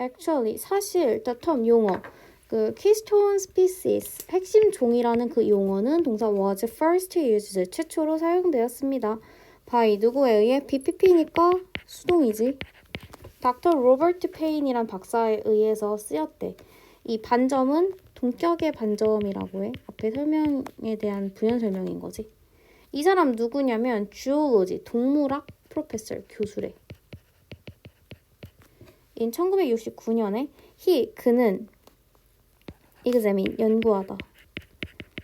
actually 사실 the term 용어 그 keystone species 핵심 종이라는 그 용어는 동사 was first used 최초로 사용되었습니다. by 누구에 의해 BPP니까 수동이지. 닥터 로버트 페인이란 박사에 의해서 쓰였대. 이 반점은 동격의 반점이라고 해. 앞에 설명에 대한 부연 설명인 거지. 이 사람 누구냐면 주올로지 동물학 프로페서 교수래. In 1969년에 he 그는 examine 연구하다.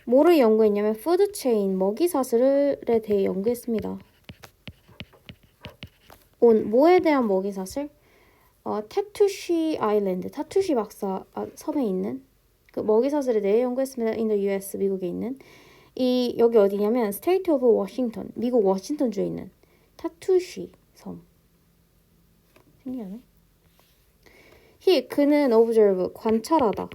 뭐를 연구했냐면 푸드 체인 먹이 사슬에 대해 연구했습니다. on 뭐에 대한 먹이 사슬? 어, 타투시 아일랜드 타투시 박사 아, 섬에 있는 그 먹이 사슬에 대해 연구했습니다. the US 미국에 있는 이 여기 어디냐면 스테이트 오브 워싱턴 미국 워싱턴 주에 있는 타투시 섬 신기하네. He 그는 observe 관찰하다.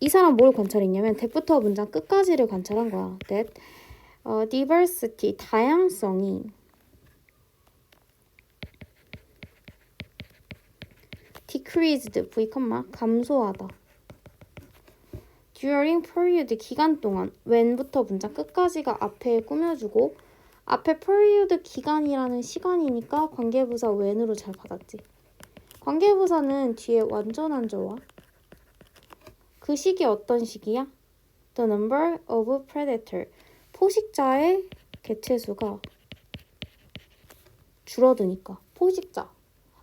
이 사람 뭘 관찰했냐면 대부터 문장 끝까지를 관찰한 거야. that 어, diversity 다양성이 decreased v, 감소하다. during period 기간 동안 when부터 문장 끝까지가 앞에 꾸며주고 앞에 period 기간이라는 시간이니까 관계부사 when으로 잘 받았지. 관계부사는 뒤에 완전한 저와. 그 시기 어떤 시기야? The number of predator. 포식자의 개체수가 줄어드니까. 포식자.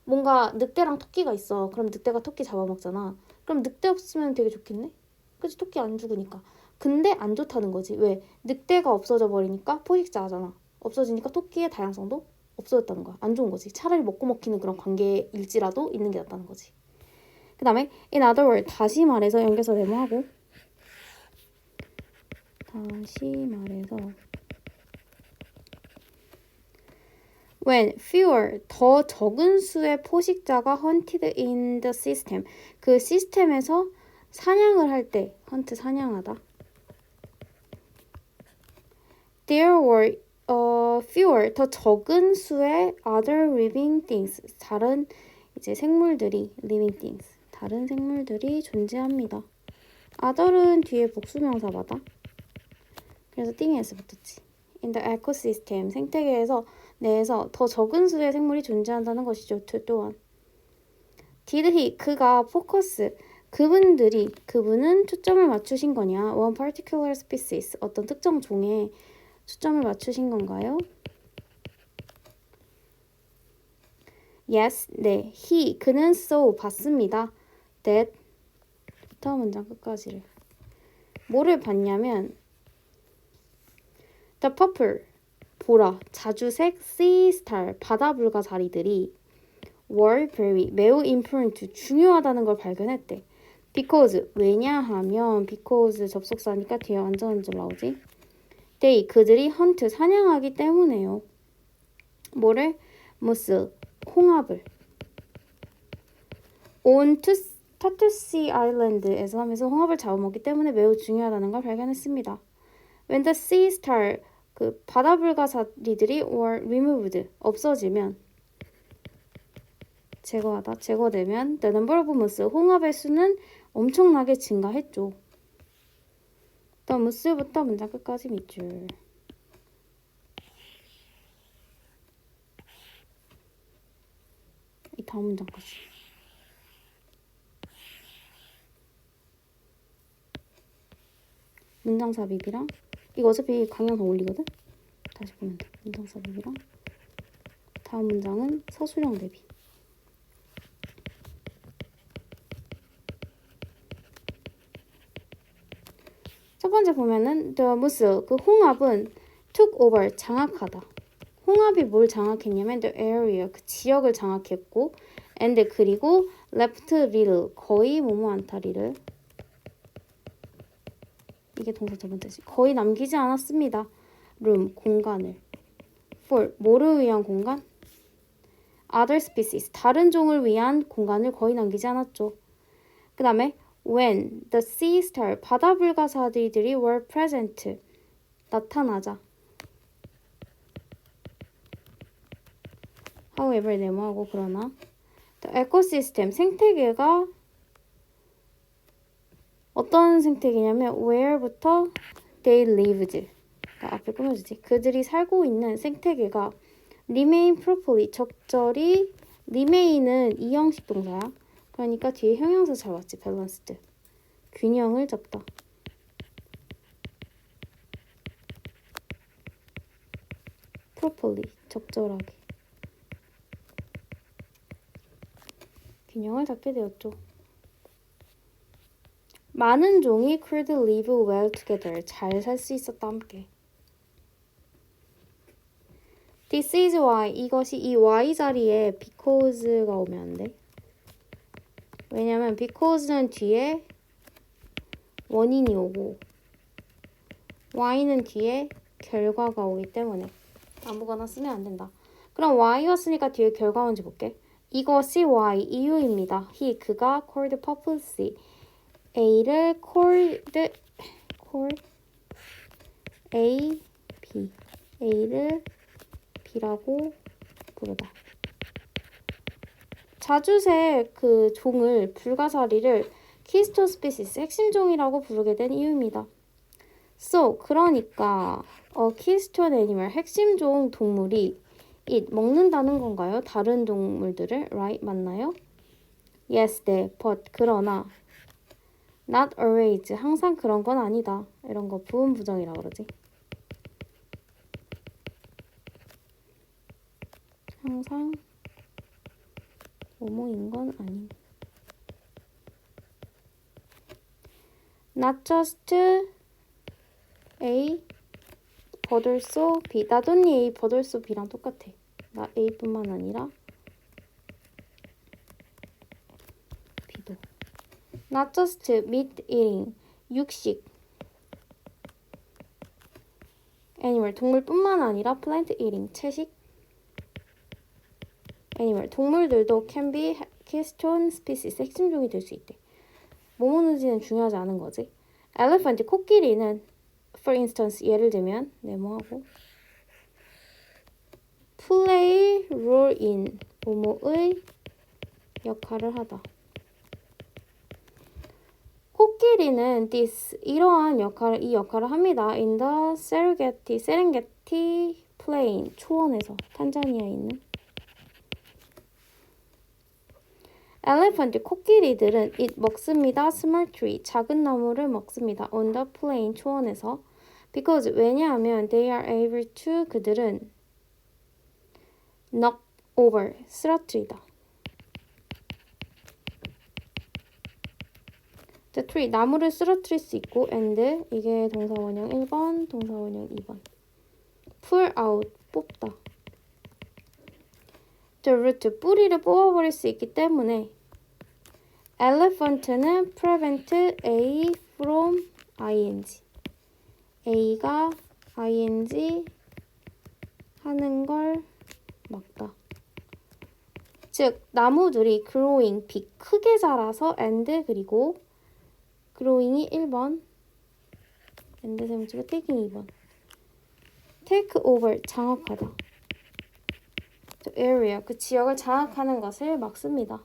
뭔가 늑대랑 토끼가 있어. 그럼 늑대가 토끼 잡아먹잖아. 그럼 늑대 없으면 되게 좋겠네? 그치? 토끼 안 죽으니까. 근데 안 좋다는 거지. 왜? 늑대가 없어져 버리니까 포식자잖아. 없어지니까 토끼의 다양성도 없어졌다는 거야. 안 좋은 거지. 차라리 먹고 먹히는 그런 관계일지라도 있는 게 낫다는 거지. 그 다음에 in other words 다시 말해서 연결서 메모하고. 다시 말해서. When fewer 더 적은 수의 포식자가 hunted in the system. 그 시스템에서 사냥을 할 때 hunt 사냥하다. There were 어, fewer 더 적은 수의 other living things 다른 이제 생물들이 living things 다른 생물들이 존재합니다. other은 뒤에 복수명사 받아. 그래서 띵에서 붙었지. in the ecosystem 생태계에서 내에서 더 적은 수의 생물이 존재한다는 것이죠. 또한 did he 그가 포커스 그분들이 그분은 초점을 맞추신 거냐? one particular species 어떤 특정 종에 초점을 맞추신 건가요? Yes, 네. He, 그는 so 봤습니다. That 부터 문장 끝까지를 뭐를 봤냐면 The purple 보라 자주색 sea star 바다 불가사리들이 were very 매우 important 중요하다는 걸 발견했대. Because 왜냐하면 because 접속사니까 뒤에 완전 줄 나오지. They 그들이 hunt 사냥하기 때문에요. 뭐를 무스 홍합을 on to 타투시 아일랜드에서 하면서 홍합을 잡아먹기 때문에 매우 중요하다는 걸 발견했습니다. When the sea star 그 바다 불가사리들이 were removed 없어지면 제거하다 제거되면 the number of moose 홍합의 수는 엄청나게 증가했죠. The moose부터 문장 끝까지 밑줄. 이 다음 문장까지. 문장 삽입이랑 이거 어차피 강연 더 올리거든? 다시 보면 돼. 문장 삽입이랑 다음 문장은 서술형 대비. 번째 보면은 the moose 그 홍합은 took over 장악하다. 홍합이 뭘 장악했냐면 the area 그 지역을 장악했고 and 그리고 left little 거의 뭐뭐 않다리를 이게 동사 첫 번째지. 거의 남기지 않았습니다. room 공간을. for 뭐를 위한 공간? other species 다른 종을 위한 공간을 거의 남기지 않았죠. 그 다음에 when the sea star 바다 불가사리들이 were present 나타나자. however 네모하고 그러나 The ecosystem 생태계가 어떤 생태계냐면 where부터 they lived 그러니까 앞에 꾸며주지 그들이 살고 있는 생태계가 remain properly 적절히 remain은 이형식 동사야 그러니까 뒤에 형용사 잘 왔지 balanced 균형을 잡다 properly 적절하게 균형을 잡게 되었죠. 많은 종이 could live well together 잘 살 수 있었다 함께. This is why 이것이 이 why 자리에 because가 오면 안 돼. 왜냐면 because는 뒤에 원인이 오고 why는 뒤에 결과가 오기 때문에 아무거나 쓰면 안 된다. 그럼 why였으니까 뒤에 결과 뭔지 볼게. 이것이 why 이유입니다. he 그가 called purposely a를 called call a b a를 b라고 부르다. 자주새 그 종을 불가사리를 키스톤 스피시스 핵심 종이라고 부르게 된 이유입니다. So 그러니까 어 키스톤 애니멀 핵심 종 동물이 it 먹는다는 건가요? 다른 동물들을 right 맞나요? Yes, 네, but 그러나 not always 항상 그런 건 아니다. 이런 거 부분 부정이라 그러지. 항상 뭐뭐인 건 아님. Not just A but also B. not only A also B랑 똑같아. 나 A뿐만 아니라 B도. Not just meat eating. 육식. animal 동물뿐만 아니라 plant eating 채식. Animal 동물들도 can be keystone species 핵심 종이 될 수 있대. 뭐뭐는지는 중요하지 않은 거지. elephant 코끼리는 for instance 예를 들면 네모하고 play role in 뭐뭐의 역할을 하다. 코끼리는 this 이러한 역할을 이 역할을 합니다. in the Serengeti Serengeti Plain 초원에서 탄자니아에 있는 엘레펀트 코끼리들은 it 먹습니다. small tree 작은 나무를 먹습니다. on the plain 초원에서 because 왜냐하면 they are able to 그들은 knock over 쓰러뜨리다. the tree 나무를 쓰러뜨릴 수 있고 and 이게 동사 원형 1번, 동사 원형 2번. pull out 뽑다. the root 뿌리를 뽑아버릴 수 있기 때문에 elephant는 prevent A from ing. A가 ing 하는 걸 막다. 즉 나무들이 growing 비 크게 자라서 and 그리고 growing이 1번 and 세무치고 taking 2번 take over 장악하다 area 그 지역을 장악하는 것을 막습니다.